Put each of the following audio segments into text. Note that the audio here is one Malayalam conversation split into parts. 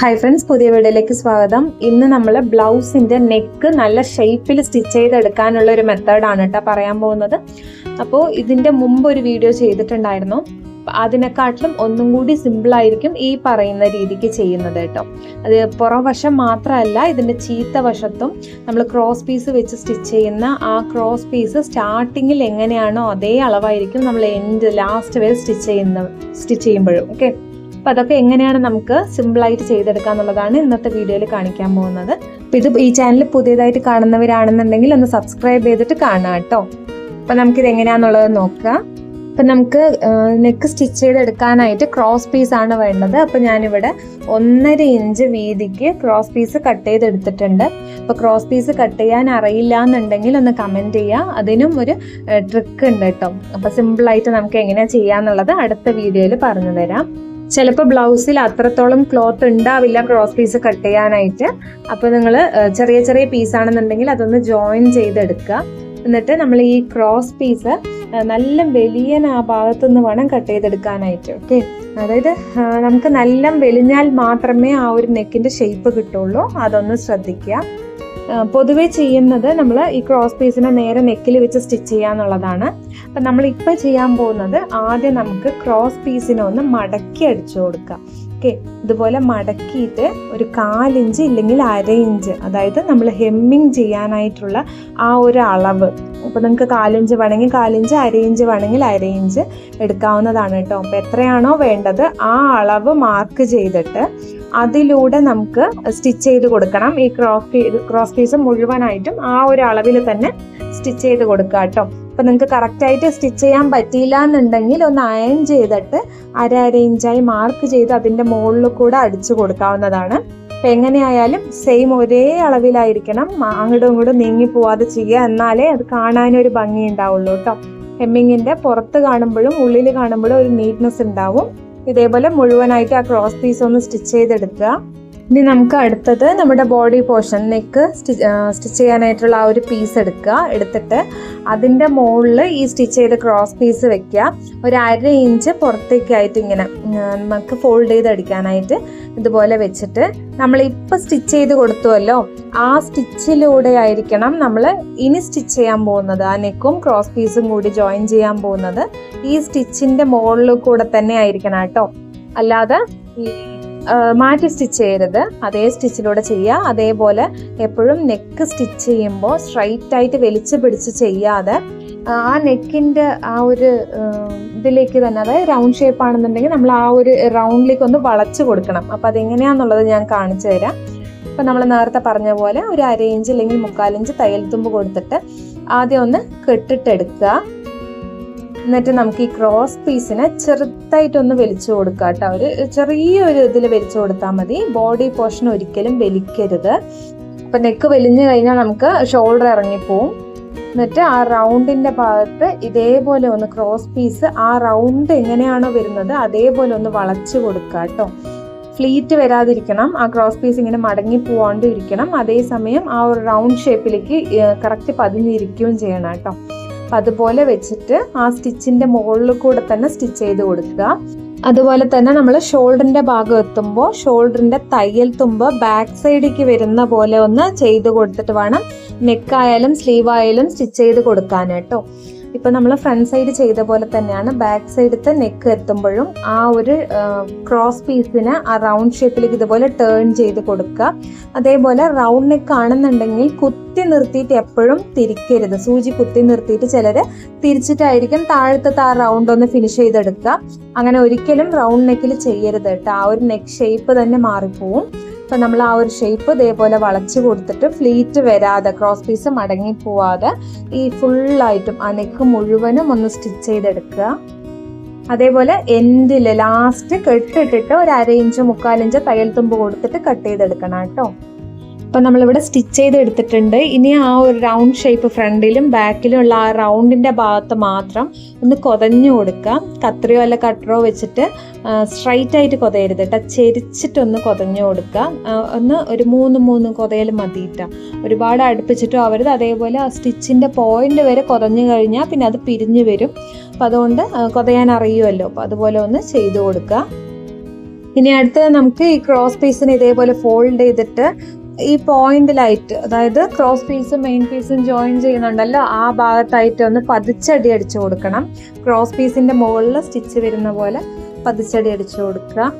ഹായ് ഫ്രണ്ട്സ് പുതിയ വീഡിയോയിലേക്ക് സ്വാഗതം. ഇന്ന് നമ്മൾ ബ്ലൗസിന്റെ നെക്ക് നല്ല ഷേപ്പിൽ സ്റ്റിച്ച് ചെയ്തെടുക്കാനുള്ള ഒരു മെത്തേഡാണ് കേട്ടോ പറയാൻ പോകുന്നത്. അപ്പോൾ ഇതിന്റെ മുമ്പ് ഒരു വീഡിയോ ചെയ്തിട്ടുണ്ടായിരുന്നു. അതിനെക്കാട്ടിലും ഒന്നും കൂടി സിമ്പിളായിരിക്കും ഈ പറയുന്ന രീതിക്ക് ചെയ്യുന്നത് കേട്ടോ അത് പുറം വശം മാത്രമല്ല ഇതിന്റെ ചീത്ത വശത്തും നമ്മൾ ക്രോസ് പീസ് വെച്ച് സ്റ്റിച്ച് ചെയ്യുന്ന ആ ക്രോസ് പീസ് സ്റ്റാർട്ടിങ്ങിൽ എങ്ങനെയാണോ അതേ അളവായിരിക്കും നമ്മൾ എൻഡ് ലാസ്റ്റ് വരെ സ്റ്റിച്ച് ചെയ്യുന്ന സ്റ്റിച്ച് ചെയ്യുമ്പോഴും. ഓക്കെ അപ്പൊ അതൊക്കെ എങ്ങനെയാണ് നമുക്ക് സിമ്പിൾ ആയിട്ട് ചെയ്തെടുക്കുക എന്നുള്ളതാണ് ഇന്നത്തെ വീഡിയോയിൽ കാണിക്കാൻ പോകുന്നത്. അപ്പൊ ഇത് ഈ ചാനൽ പുതിയതായിട്ട് കാണുന്നവരാണെന്നുണ്ടെങ്കിൽ ഒന്ന് സബ്സ്ക്രൈബ് ചെയ്തിട്ട് കാണാം കേട്ടോ. അപ്പൊ നമുക്കിത് എങ്ങനെയാന്നുള്ളത് നോക്കാം. അപ്പൊ നമുക്ക് നെക്ക് സ്റ്റിച്ച് ചെയ്തെടുക്കാനായിട്ട് ക്രോസ് പീസ് ആണ് വേണ്ടത്. അപ്പൊ ഞാനിവിടെ ഒന്നര ഇഞ്ച് വീതിക്ക് ക്രോസ് പീസ് കട്ട് ചെയ്തെടുത്തിട്ടുണ്ട്. അപ്പോൾ ക്രോസ് പീസ് കട്ട് ചെയ്യാൻ അറിയില്ല എന്നുണ്ടെങ്കിൽ ഒന്ന് കമന്റ് ചെയ്യുക അതിനും ഒരു ട്രിക്ക് ഉണ്ട് കേട്ടോ. അപ്പോൾ സിമ്പിൾ ആയിട്ട് നമുക്ക് എങ്ങനെയാ ചെയ്യാന്നുള്ളത് അടുത്ത വീഡിയോയിൽ പറഞ്ഞു തരാം. ചിലപ്പോൾ ബ്ലൗസിൽ അത്രത്തോളം ക്ലോത്ത് ഉണ്ടാവില്ല ക്രോസ് പീസ് കട്ട് ചെയ്യാനായിട്ട്. അപ്പോൾ നിങ്ങൾ ചെറിയ ചെറിയ പീസ് ആണെന്നുണ്ടെങ്കിൽ അതൊന്ന് ജോയിൻ ചെയ്തെടുക്കുക. എന്നിട്ട് നമ്മൾ ഈ ക്രോസ് പീസ് നല്ല വലിയ ആ ഭാഗത്തു നിന്ന് വേണം കട്ട് ചെയ്തെടുക്കാനായിട്ട് ഓക്കെ അതായത് നമുക്ക് നല്ല വെലിഞ്ഞാൽ മാത്രമേ ആ ഒരു നെക്കിന്റെ ഷേപ്പ് കിട്ടുള്ളൂ. അതൊന്ന് ശ്രദ്ധിക്കുക. പൊതുവെ ചെയ്യുന്നത് നമ്മൾ ഈ ക്രോസ് പീസിനെ നേരെ നെക്കിൽ വെച്ച് സ്റ്റിച്ച് ചെയ്യാന്നുള്ളതാണ് അപ്പം നമ്മളിപ്പോൾ ചെയ്യാൻ പോകുന്നത് ആദ്യം നമുക്ക് ക്രോസ് പീസിനെ ഒന്ന് മടക്കി അടിച്ചു കൊടുക്കാം. ഓക്കെ ഇതുപോലെ മടക്കിയിട്ട് ഒരു കാലിഞ്ച് ഇല്ലെങ്കിൽ അര ഇഞ്ച് അതായത് നമ്മൾ ഹെമ്മിങ് ചെയ്യാനായിട്ടുള്ള ആ ഒരു അളവ്. അപ്പോൾ നിങ്ങൾക്ക് കാലിഞ്ച് വേണമെങ്കിൽ കാലിഞ്ച് അര ഇഞ്ച് വേണമെങ്കിൽ അര ഇഞ്ച് എടുക്കാവുന്നതാണ് കേട്ടോ. അപ്പോൾ എത്രയാണോ വേണ്ടത് ആ അളവ് മാർക്ക് ചെയ്തിട്ട് അതിലൂടെ നമുക്ക് സ്റ്റിച്ച് ചെയ്ത് കൊടുക്കണം. ഈ ക്രോസ് ക്രോസ് പീസ് മുഴുവനായിട്ടും ആ ഒരു അളവിൽ തന്നെ സ്റ്റിച്ച് ചെയ്ത് കൊടുക്കുക കേട്ടോ. അപ്പൊ നിങ്ങൾക്ക് കറക്റ്റ് ആയിട്ട് സ്റ്റിച്ച് ചെയ്യാൻ പറ്റിയില്ല എന്നുണ്ടെങ്കിൽ ഒന്ന് അയൺ ചെയ്തിട്ട് അര അര ഇഞ്ചായി മാർക്ക് ചെയ്ത് അതിന്റെ മുകളിൽ കൂടെ അടിച്ചു കൊടുക്കാവുന്നതാണ്. അപ്പൊ എങ്ങനെയായാലും സെയിം ഒരേ അളവിലായിരിക്കണം. അങ്ങോട്ടും ഇങ്ങോട്ടും നീങ്ങി പോവാതെ ചെയ്യുക എന്നാലേ അത് കാണാനൊരു ഭംഗി ഉണ്ടാവുള്ളൂ കേട്ടോ. ഹെമ്മിങ്ങിന്റെ പുറത്ത് കാണുമ്പോഴും ഉള്ളിൽ കാണുമ്പോഴും ഒരു നീറ്റ്നെസ് ഉണ്ടാവും. ഇതേപോലെ മുഴുവനായിട്ട് ആ ക്രോസ് പീസ് ഒന്ന് സ്റ്റിച്ച് ചെയ്തെടുക്കുക. ഇനി നമുക്ക് അടുത്തത് നമ്മുടെ ബോഡി പോർഷൻ നെക്ക് സ്റ്റിച്ച് ചെയ്യാനായിട്ടുള്ള ആ ഒരു പീസ് എടുക്കുക. എടുത്തിട്ട് അതിന്റെ മുകളിൽ ഈ സ്റ്റിച്ച് ചെയ്ത ക്രോസ് പീസ് വെക്കുക. ഒരു അര ഇഞ്ച് പുറത്തേക്കായിട്ട് ഇങ്ങനെ നമുക്ക് ഫോൾഡ് ചെയ്ത് അടിക്കാനായിട്ട് ഇതുപോലെ വെച്ചിട്ട് നമ്മൾ ഇപ്പം സ്റ്റിച്ച് ചെയ്ത് കൊടുത്തുവല്ലോ ആ സ്റ്റിച്ചിലൂടെ ആയിരിക്കണം നമ്മൾ ഇനി സ്റ്റിച്ച് ചെയ്യാൻ പോകുന്നത്. ആ നെക്കും ക്രോസ് പീസും കൂടി ജോയിൻ ചെയ്യാൻ പോകുന്നത് ഈ സ്റ്റിച്ചിന്റെ മുകളിൽ കൂടെ തന്നെ ആയിരിക്കണം കേട്ടോ. അല്ലാതെ മാറ്റി സ്റ്റിച്ച് ചെയ്യരുത്. അതേ സ്റ്റിച്ചിലൂടെ ചെയ്യുക. അതേപോലെ എപ്പോഴും നെക്ക് സ്റ്റിച്ച് ചെയ്യുമ്പോൾ സ്ട്രൈറ്റ് ആയിട്ട് വലിച്ചു പിടിച്ച് ചെയ്യാതെ ആ നെക്കിന്റെ ആ ഒരു ഇതിലേക്ക് തന്നെ അതായത് റൗണ്ട് ഷേപ്പ് ആണെന്നുണ്ടെങ്കിൽ നമ്മൾ ആ ഒരു റൗണ്ടിലേക്ക് ഒന്ന് വളച്ചു കൊടുക്കണം. അപ്പം അതെങ്ങനെയാണെന്നുള്ളത് ഞാൻ കാണിച്ചു തരാം. ഇപ്പം നമ്മൾ നേരത്തെ പറഞ്ഞ പോലെ ഒരു അര ഇഞ്ച് അല്ലെങ്കിൽ മുക്കാലിഞ്ച് തയ്യൽ തുമ്പ് കൊടുത്തിട്ട് ആദ്യം ഒന്ന് കെട്ടിട്ടെടുക്കുക. എന്നിട്ട് നമുക്ക് ഈ ക്രോസ് പീസിനെ ചെറുതായിട്ടൊന്ന് വലിച്ചു കൊടുക്കുക കേട്ടോ ഒരു ചെറിയൊരു ഇതിൽ വലിച്ചു കൊടുത്താൽ മതി. ബോഡി പോർഷൻ ഒരിക്കലും വലിക്കരുത്. അപ്പൊ നെക്ക് വലിഞ്ഞു കഴിഞ്ഞാൽ നമുക്ക് ഷോൾഡർ ഇറങ്ങിപ്പോവും. എന്നിട്ട് ആ റൗണ്ടിന്റെ ഭാഗത്ത് ഇതേപോലെ ഒന്ന് ക്രോസ് പീസ് ആ റൗണ്ട് എങ്ങനെയാണോ വരുന്നത് അതേപോലെ ഒന്ന് വളച്ചു കൊടുക്കുക കേട്ടോ ഫ്ലീറ്റ് വരാതിരിക്കണം. ആ ക്രോസ് പീസ് ഇങ്ങനെ മടങ്ങി പോവാണ്ടിരിക്കണം. അതേസമയം ആ ഒരു റൗണ്ട് ഷേപ്പിലേക്ക് കറക്റ്റ് പതിഞ്ഞിരിക്കുകയും ചെയ്യണം കേട്ടോ അപ്പം അതുപോലെ വെച്ചിട്ട് ആ സ്റ്റിച്ചിന്റെ മുകളിൽ കൂടെ തന്നെ സ്റ്റിച്ച് ചെയ്ത് കൊടുക്കുക. അതുപോലെ തന്നെ നമ്മൾ ഷോൾഡറിന്റെ ഭാഗം എത്തുമ്പോൾ ഷോൾഡറിന്റെ തയ്യൽ തുമ്പ് ബാക്ക് സൈഡിലേക്ക് വരുന്ന പോലെ ഒന്ന് ചെയ്ത് കൊടുത്തിട്ട് വേണം നെക്കായാലും സ്ലീവായാലും സ്റ്റിച്ച് ചെയ്ത് കൊടുക്കാൻ കേട്ടോ ഇപ്പൊ നമ്മൾ ഫ്രണ്ട് സൈഡ് ചെയ്ത പോലെ തന്നെയാണ് ബാക്ക് സൈഡത്തെ നെക്ക് എത്തുമ്പോഴും ആ ഒരു ക്രോസ് പീസിന് ആ റൗണ്ട് ഷേപ്പിലേക്ക് ഇതുപോലെ ടേൺ ചെയ്ത് കൊടുക്കുക. അതേപോലെ റൗണ്ട് നെക്ക് ആണെന്നുണ്ടെങ്കിൽ കുത്തി നിർത്തിയിട്ട് എപ്പോഴും തിരിക്കരുത്. സൂചി കുത്തി നിർത്തിയിട്ട് ചിലര് തിരിച്ചിട്ടായിരിക്കും താഴത്തെ ആ റൗണ്ട് ഒന്ന് ഫിനിഷ് ചെയ്തെടുക്കുക. അങ്ങനെ ഒരിക്കലും റൗണ്ട് നെക്കിൽ ചെയ്യരുത് കേട്ടോ. ആ ഒരു നെക്ക് ഷേപ്പ് തന്നെ മാറിപ്പോവും. അപ്പൊ നമ്മൾ ആ ഒരു ഷേപ്പ് ഇതേപോലെ വളച്ചു കൊടുത്തിട്ട് ഫ്ലീറ്റ് വരാതെ ക്രോസ് പീസ് മടങ്ങി പോവാതെ ഈ ഫുള്ളായിട്ടും ആ നെക്ക് മുഴുവനും ഒന്ന് സ്റ്റിച്ച് ചെയ്തെടുക്കുക. അതേപോലെ എൻഡിൽ ലാസ്റ്റ് കെട്ടിട്ടിട്ട് ഒരു അര ഇഞ്ച് മുക്കാലിഞ്ച് തയ്യൽ തുമ്പ് കൊടുത്തിട്ട് കട്ട് ചെയ്തെടുക്കണം കേട്ടോ. അപ്പം നമ്മളിവിടെ സ്റ്റിച്ച് ചെയ്ത് എടുത്തിട്ടുണ്ട് ഇനി ആ ഒരു റൗണ്ട് ഷേപ്പ് ഫ്രണ്ടിലും ബാക്കിലും ഉള്ള ആ റൗണ്ടിന്റെ ഭാഗത്ത് മാത്രം ഒന്ന് കൊതഞ്ഞു കൊടുക്കുക. കത്രിയോ അല്ല കട്ടറോ വെച്ചിട്ട് സ്ട്രൈറ്റ് ആയിട്ട് കൊതയരുത് കേട്ടോ. ചെരിച്ചിട്ടൊന്ന് കൊതഞ്ഞു കൊടുക്കുക. ഒന്ന് ഒരു മൂന്ന് മൂന്ന് കൊതയൽ മതിയിട്ട ഒരുപാട് അടുപ്പിച്ചിട്ടോ അവരത്. അതേപോലെ ആ സ്റ്റിച്ചിന്റെ പോയിന്റ് വരെ കൊതഞ്ഞു കഴിഞ്ഞാൽ പിന്നെ അത് പിരിഞ്ഞു വരും. അപ്പം അതുകൊണ്ട് കൊതയാൻ അറിയുമല്ലോ. അപ്പം അതുപോലെ ഒന്ന് ചെയ്തു കൊടുക്കുക. ഇനി അടുത്തത് നമുക്ക് ഈ ക്രോസ് പീസിന് ഇതേപോലെ ഫോൾഡ് ചെയ്തിട്ട് ഈ പോയിന്റിലായിട്ട് അതായത് ക്രോസ് പീസും മെയിൻ പീസും ജോയിൻ ചെയ്യുന്നുണ്ടല്ലോ ആ ഭാഗത്തായിട്ട് ഒന്ന് പതിച്ചടി അടിച്ചു കൊടുക്കണം. ക്രോസ് പീസിന്റെ മുകളിൽ സ്റ്റിച്ച് വരുന്ന പോലെ പതിച്ചടി അടിച്ചു കൊടുക്കുക.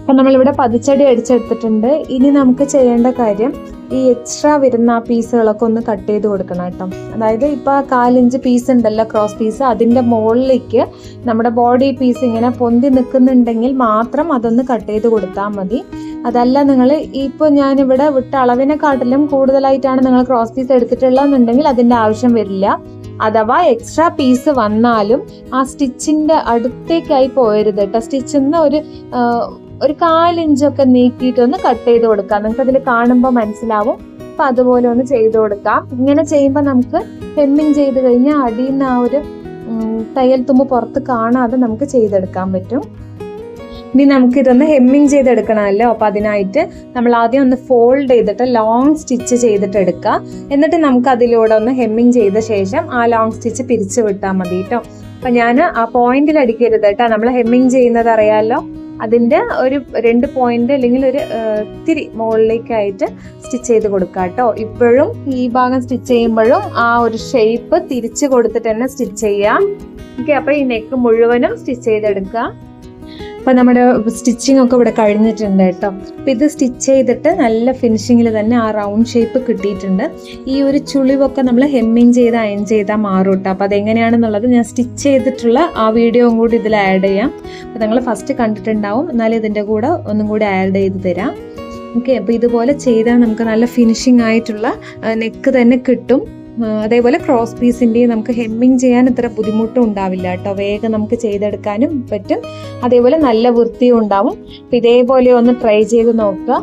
അപ്പം നമ്മളിവിടെ പതിച്ചടി അടിച്ചെടുത്തിട്ടുണ്ട്. ഇനി നമുക്ക് ചെയ്യേണ്ട കാര്യം ഈ എക്സ്ട്രാ വരുന്ന ആ പീസുകളൊക്കെ ഒന്ന് കട്ട് ചെയ്ത് കൊടുക്കണം കേട്ടോ. അതായത് ഇപ്പോൾ ആ കാലിഞ്ച് പീസ് ഉണ്ടല്ലോ ക്രോസ് പീസ് അതിന്റെ മുകളിലേക്ക് നമ്മുടെ ബോഡി പീസ് ഇങ്ങനെ പൊന്തി നിൽക്കുന്നുണ്ടെങ്കിൽ മാത്രം അതൊന്ന് കട്ട് ചെയ്ത് കൊടുത്താൽ മതി. അതല്ല നിങ്ങൾ ഇപ്പോൾ ഞാനിവിടെ വിട്ട അളവിനെക്കാട്ടിലും കൂടുതലായിട്ടാണ് നിങ്ങൾ ക്രോസ് പീസ് എടുത്തിട്ടുള്ളതെന്നുണ്ടെങ്കിൽ അതിന്റെ ആവശ്യം വരില്ല. അഥവാ എക്സ്ട്രാ പീസ് വന്നാലും ആ സ്റ്റിച്ചിന്റെ അടുത്തേക്കായി പോയരുത് കേട്ടോ. സ്റ്റിച്ചിന്ന് ഒരു ഒരു കാലിഞ്ചൊക്കെ നീക്കിയിട്ട് ഒന്ന് കട്ട് ചെയ്ത് കൊടുക്കാം. നിങ്ങൾക്ക് അതിൽ കാണുമ്പോൾ മനസ്സിലാവും. അപ്പൊ അതുപോലെ ഒന്ന് ചെയ്ത് കൊടുക്കാം. ഇങ്ങനെ ചെയ്യുമ്പോൾ നമുക്ക് ഹെമ്മിങ് ചെയ്ത് കഴിഞ്ഞാൽ അടിയിൽ നിന്ന് ആ ഒരു തയ്യൽ തുമ്പ് പുറത്ത് കാണാതെ നമുക്ക് ചെയ്തെടുക്കാൻ പറ്റും. ഇനി നമുക്ക് ഇതൊന്ന് ഹെമ്മിങ് ചെയ്തെടുക്കണമല്ലോ. അപ്പൊ അതിനായിട്ട് നമ്മൾ ആദ്യം ഒന്ന് ഫോൾഡ് ചെയ്തിട്ട് ലോങ് സ്റ്റിച്ച് ചെയ്തിട്ട് എടുക്കുക എന്നിട്ട് നമുക്ക് അതിലൂടെ ഒന്ന് ഹെമ്മിങ് ചെയ്ത ശേഷം ആ ലോങ് സ്റ്റിച്ച് പിരിച്ചു വിട്ടാൽ മതി കേട്ടോ. അപ്പൊ ഞാൻ ആ പോയിന്റിൽ അടിക്കരുത് കേട്ടോ. നമ്മൾ ഹെമ്മിങ് ചെയ്യുന്നത് അറിയാലോ. അതിന്റെ ഒരു രണ്ട് പോയിന്റ് അല്ലെങ്കിൽ ഒരു ഇത്തിരി മുകളിലേക്കായിട്ട് സ്റ്റിച്ച് ചെയ്ത് കൊടുക്കുക കേട്ടോ ഇപ്പോഴും ഈ ഭാഗം സ്റ്റിച്ച് ചെയ്യുമ്പോഴും ആ ഒരു ഷേപ്പ് തിരിച്ച് കൊടുത്തിട്ട് തന്നെ സ്റ്റിച്ച് ചെയ്യാം. ഓക്കെ അപ്പോൾ ഈ നെക്ക് മുഴുവനും സ്റ്റിച്ച് ചെയ്തെടുക്കുക അപ്പൊ നമ്മുടെ സ്റ്റിച്ചിങ് ഒക്കെ ഇവിടെ കഴിഞ്ഞിട്ടുണ്ട് കേട്ടോ. അപ്പോൾ ഇത് സ്റ്റിച്ച് ചെയ്തിട്ട് നല്ല ഫിനിഷിങ്ങിൽ തന്നെ ആ റൗണ്ട് ഷേപ്പ് കിട്ടിയിട്ടുണ്ട്. ഈ ഒരു ചുളിവൊക്കെ നമ്മൾ ഹെമ്മിങ് ചെയ്ത് അയൺ ചെയ്താൽ മാറും കേട്ടോ. അപ്പോൾ അതെങ്ങനെയാണെന്നുള്ളത് ഞാൻ സ്റ്റിച്ച് ചെയ്തിട്ടുള്ള ആ വീഡിയോയും കൂടി ഇതിൽ ആഡ് ചെയ്യാം. അപ്പോൾ നിങ്ങൾ ഫസ്റ്റ് കണ്ടിട്ടുണ്ടാവും. എന്നാലും ഇതിന്റെ കൂടെ ഒന്നും കൂടി ആഡ് ചെയ്ത് തരാം. ഓക്കെ അപ്പോൾ ഇതുപോലെ ചെയ്താൽ നമുക്ക് നല്ല ഫിനിഷിംഗ് ആയിട്ടുള്ള നെക്ക് തന്നെ കിട്ടും. അതേപോലെ ക്രോസ് പീസിന്റെയും നമുക്ക് ഹെമ്മിങ് ചെയ്യാൻ ഇത്ര ബുദ്ധിമുട്ടും ഉണ്ടാവില്ല കേട്ടോ. വേഗം നമുക്ക് ചെയ്തെടുക്കാനും പറ്റും. അതേപോലെ നല്ല വൃത്തിയും ഉണ്ടാവും. അപ്പം ഇതേപോലെ ഒന്ന് ട്രൈ ചെയ്ത് നോക്കുക.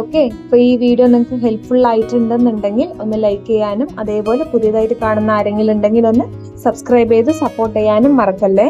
ഓക്കെ അപ്പോൾ ഈ വീഡിയോ നിങ്ങൾക്ക് ഹെൽപ്ഫുൾ ആയിട്ടുണ്ടെന്നുണ്ടെങ്കിൽ ഒന്ന് ലൈക്ക് ചെയ്യാനും അതേപോലെ പുതിയതായിട്ട് കാണുന്ന ആരെങ്കിലും ഉണ്ടെങ്കിൽ ഒന്ന് സബ്സ്ക്രൈബ് ചെയ്ത് സപ്പോർട്ട് ചെയ്യാനും മറക്കല്ലേ?